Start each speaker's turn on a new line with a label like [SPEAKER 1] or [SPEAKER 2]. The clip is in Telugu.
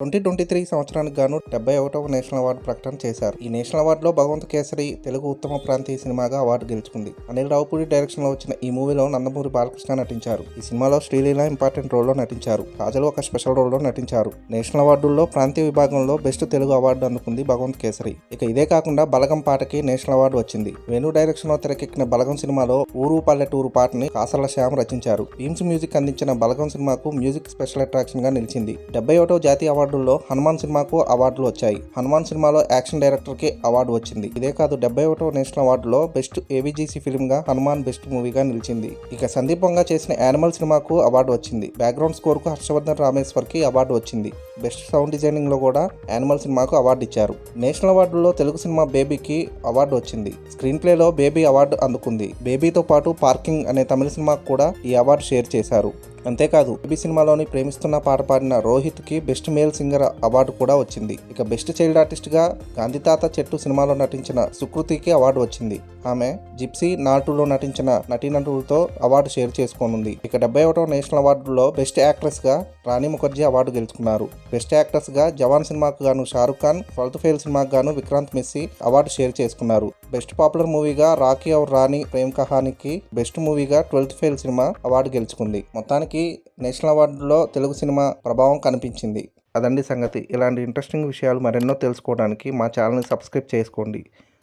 [SPEAKER 1] ట్వంటీ ట్వంటీ త్రీ సంవత్సరానికి గాను డెబ్బై ఒకటవ నేషనల్ అవార్డు ప్రకటన చేశారు. ఈ నేషనల్ అవార్డులో భగవంత్ కేసరి తెలుగు ఉత్తమ ప్రాంతీయ సినిమాగా అవార్డు గెలుచుకుంది. అనిల్ రావుపూడి డైరెక్షన్లో వచ్చిన ఈ మూవీలో నందమూరి బాలకృష్ణ నటించారు. ఈ సినిమాలో శ్రీలీల ఇంపార్టెంట్ రోల్లో నటించారు. కాజల్ ఒక స్పెషల్ రోల్లో నటించారు. నేషనల్ అవార్డుల్లో ప్రాంతీయ విభాగంలో బెస్ట్ తెలుగు అవార్డు అందుకుంది భగవంత్ కేసరి. ఇక ఇదే కాకుండా బలగం పాటకి నేషనల్ అవార్డు వచ్చింది. వేణు డైరెక్షన్లో తెరకెక్కిన బలగం సినిమాలో ఊరు పల్లెటూరు పాటని కాసర్ల శ్యామ్ రచించారు. భీమ్స్ మ్యూజిక్ అందించిన బలగం సినిమాకు మ్యూజిక్ స్పెషల్ అట్రాక్షన్గా నిలిచింది. డెబ్బై ఒకటో జాతీయ అవార్డుల్లో హనుమాన్ సినిమాకు అవార్డులు వచ్చాయి. హనుమాన్ సినిమాలో యాక్షన్ డైరెక్టర్కి అవార్డు వచ్చింది. ఇదే కాదు డెబ్బై ఒకటో నేషనల్ అవార్డులో బెస్ట్ ఏవిజీసీ ఫిల్మ్గా హనుమాన్ బెస్ట్ మూవీగా నిలిచింది. ఇక సందీపంగా చేసిన యానిమల్ సినిమాకు అవార్డు వచ్చింది. బ్యాక్గ్రౌండ్ స్కోర్కు హర్షవర్ధన్ రామేశ్వర్కి అవార్డు వచ్చింది. బెస్ట్ సౌండ్ డిజైనింగ్లో కూడా యానిమల్ సినిమాకు అవార్డు ఇచ్చారు. నేషనల్ అవార్డులో తెలుగు సినిమా బేబీకి అవార్డు వచ్చింది. స్క్రీన్ ప్లేలో బేబీ అవార్డు అందుకుంది. బేబీతో పాటు పార్కింగ్ అనే తమిళ సినిమాకు కూడా ఈ అవార్డు షేర్ చేశారు. అంతేకాదు బేబీ సినిమాలోని ప్రేమిస్తున్న పాట పాడిన రోహిత్కి బెస్ట్ మేల్ సింగర్ అవార్డు కూడా వచ్చింది. ఇక బెస్ట్ చైల్డ్ ఆర్టిస్ట్గా గాంధీ తాత చెట్టు సినిమాలో నటించిన సుకృతికి అవార్డు వచ్చింది. ఆమె జిప్సీ నాటులో నటించిన నటీనటులతో అవార్డు షేర్ చేసుకోనుంది. ఇక డెబ్బై ఒకటో నేషనల్ అవార్డులో బెస్ట్ యాక్ట్రెస్గా రాణి ముఖర్జీ అవార్డు గెలుచుకున్నారు. బెస్ట్ యాక్ట్రెస్గా జవాన్ సినిమాకు గాను షారుఖ్ ఖాన్ ట్వెల్త్ ఫెయిల్ సినిమాకు గాను విక్రాంత్ మెస్సీ అవార్డు షేర్ చేసుకున్నారు. బెస్ట్ పాపులర్ మూవీగా రాఖీ అవర్ రాణి ప్రేమ్ కహానికి బెస్ట్ మూవీగా ట్వెల్త్ ఫెయిల్ సినిమా అవార్డు గెలుచుకుంది. మొత్తానికి నేషనల్ అవార్డులో తెలుగు సినిమా ప్రభావం కనిపించింది. అదండి సంగతి. ఇలాంటి ఇంట్రెస్టింగ్ విషయాలు మరెన్నో తెలుసుకోవడానికి మా ఛానల్ని సబ్స్క్రైబ్ చేసుకోండి.